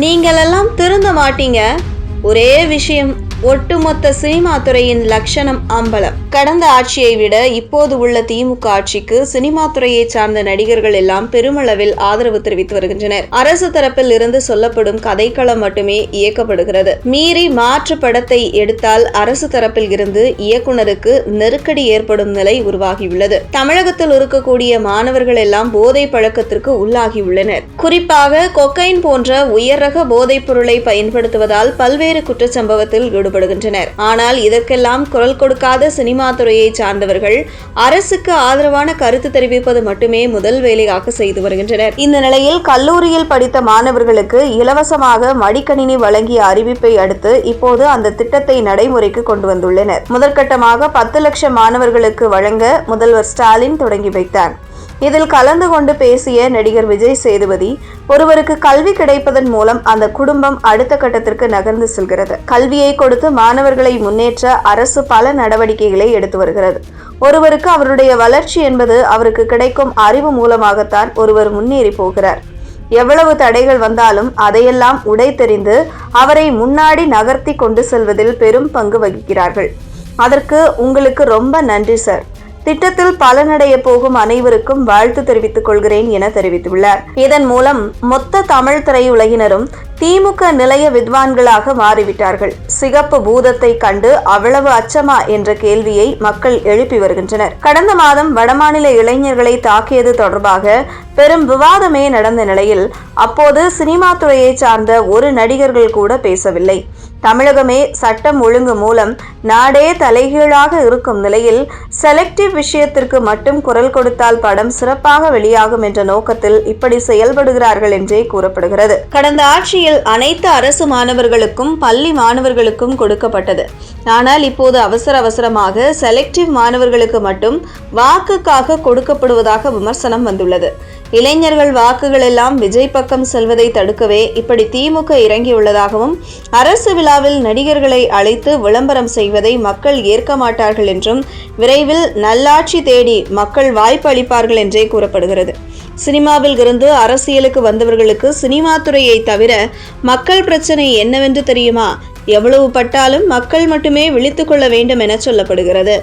நீங்களெல்லாம் திருந்த மாட்டீங்க. ஒரே விஷயம் ஒட்டுமொத்த சினிமா துறையின் லட்சணம் அம்பலம். கடந்த ஆட்சியை விட இப்போது உள்ள திமுக ஆட்சிக்கு சினிமா துறையை சார்ந்த நடிகர்கள் எல்லாம் பெருமளவில் ஆதரவு தெரிவித்து வருகின்றனர். அரசு தரப்பில் இருந்து சொல்லப்படும் கதைக்களம் மட்டுமே இயக்கப்படுகிறது. மீறி மாற்று படத்தை எடுத்தால் அரசு தரப்பில் இருந்து இயக்குனருக்கு நெருக்கடி ஏற்படும் நிலை உருவாகியுள்ளது. தமிழகத்தில் இருக்கக்கூடிய மாணவர்கள் எல்லாம் போதை பழக்கத்திற்கு உள்ளாகியுள்ளனர். குறிப்பாக கொக்கைன் போன்ற உயர் ரக போதைப் பொருளை பயன்படுத்துவதால் பல்வேறு குற்றச்சம்பவத்தில் ஈடுபடுகின்றனர் ஆனால் இதற்கெல்லாம் குரல் கொடுக்காத சினிமா துறையை சார்ந்தவர்கள் அரசுக்கு ஆதரவான கருத்து தெரிவிப்பது மட்டுமே முதல் வேலையாக செய்து வருகின்றனர். இந்த நிலையில் கல்லூரியில் படித்த மாணவர்களுக்கு இலவசமாக மடிக்கணினி வழங்கிய அறிவிப்பை அடுத்து இப்போது அந்த திட்டத்தை நடைமுறைக்கு கொண்டு வந்துள்ளனர். முதற்கட்டமாக பத்து லட்சம் மாணவர்களுக்கு வழங்க முதல்வர் ஸ்டாலின் தொடங்கி வைத்தார். இதில் கலந்து கொண்டு பேசிய நடிகர் விஜய் சேதுபதி ஒருவருக்கு கல்வி கிடைப்பதன் மூலம் அந்த குடும்பம் அடுத்த கட்டத்திற்கு நகர்ந்து செல்கிறது. கல்வியை கொடுத்து மாணவர்களை முன்னேற்ற அரசு பல நடவடிக்கைகளை எடுத்து வருகிறது. ஒருவருக்கு அவருடைய வளர்ச்சி என்பது அவருக்கு கிடைக்கும் அறிவு மூலமாகத்தான் ஒருவர் முன்னேறி போகிறார். எவ்வளவு தடைகள் வந்தாலும் அதையெல்லாம் உடைத்தெறிந்து அவரை முன்னாடி நகர்த்தி கொண்டு செல்வதில் பெரும் பங்கு வகிக்கிறார்கள். அதற்கு உங்களுக்கு ரொம்ப நன்றி சார். திட்டத்தில் பலனடைய போகும் அனைவருக்கும் வாழ்த்து தெரிவித்துக் கொள்கிறேன் என தெரிவித்துள்ளார். இதன் மூலம் மொத்த தமிழ் திரையுலகினரும் திமுக நிலைய வித்வான்களாக மாறிவிட்டார்கள். சிகப்பு பூதத்தை கண்டு அவ்வளவு அச்சமா என்ற கேள்வியை மக்கள் எழுப்பி வருகின்றனர். கடந்த மாதம் வடமாநில இளைஞர்களை தாக்கியது தொடர்பாக பெரும் விவாதமே நடந்த நிலையில் அப்போது சினிமா துறையை சார்ந்த ஒரு நடிகர்கள் கூட பேசவில்லை. தமிழகமே சட்டம் ஒழுங்கு மூலம் நாடே தலைகீழாக இருக்கும் நிலையில் செலக்டிவ் விஷயத்திற்கு மட்டும் குரல் கொடுத்தால் படம் சிறப்பாக வெளியாகும் என்ற நோக்கத்தில் இப்படி செயல்படுகிறார்கள் என்றே கூறப்படுகிறது. கடந்த ஆட்சியில் அனைத்து அரசு மாணவர்களுக்கும் பள்ளி மாணவர்களுக்கும் கொடுக்கப்பட்டது. ஆனால் இப்போது அவசர அவசரமாக செலக்டிவ் மாணவர்களுக்கு மட்டும் வாக்குக்காக கொடுக்கப்படுவதாக விமர்சனம் வந்துள்ளது. இளைஞர்கள் வாக்குகள் எல்லாம் விஜய் பக்கம் செல்வதை தடுக்கவே இப்படி திமுக இறங்கியுள்ளதாகவும் அரசு விழாவில் நடிகர்களை அழைத்து விளம்பரம் செய்வதை மக்கள் ஏற்க மாட்டார்கள் என்றும் விரைவில் நல்லாட்சி தேடி மக்கள் வாய்ப்பு அளிப்பார்கள் என்றே கூறப்படுகிறது. சினிமாவில் இருந்து அரசியலுக்கு வந்தவர்களுக்கு சினிமா துறையை தவிர மக்கள் பிரச்சனை என்னவென்று தெரியுமா? எவ்வளவு பட்டாலும் மக்கள் மட்டுமே விழித்துக்கொள்ள வேண்டும் என சொல்லப்படுகிறது.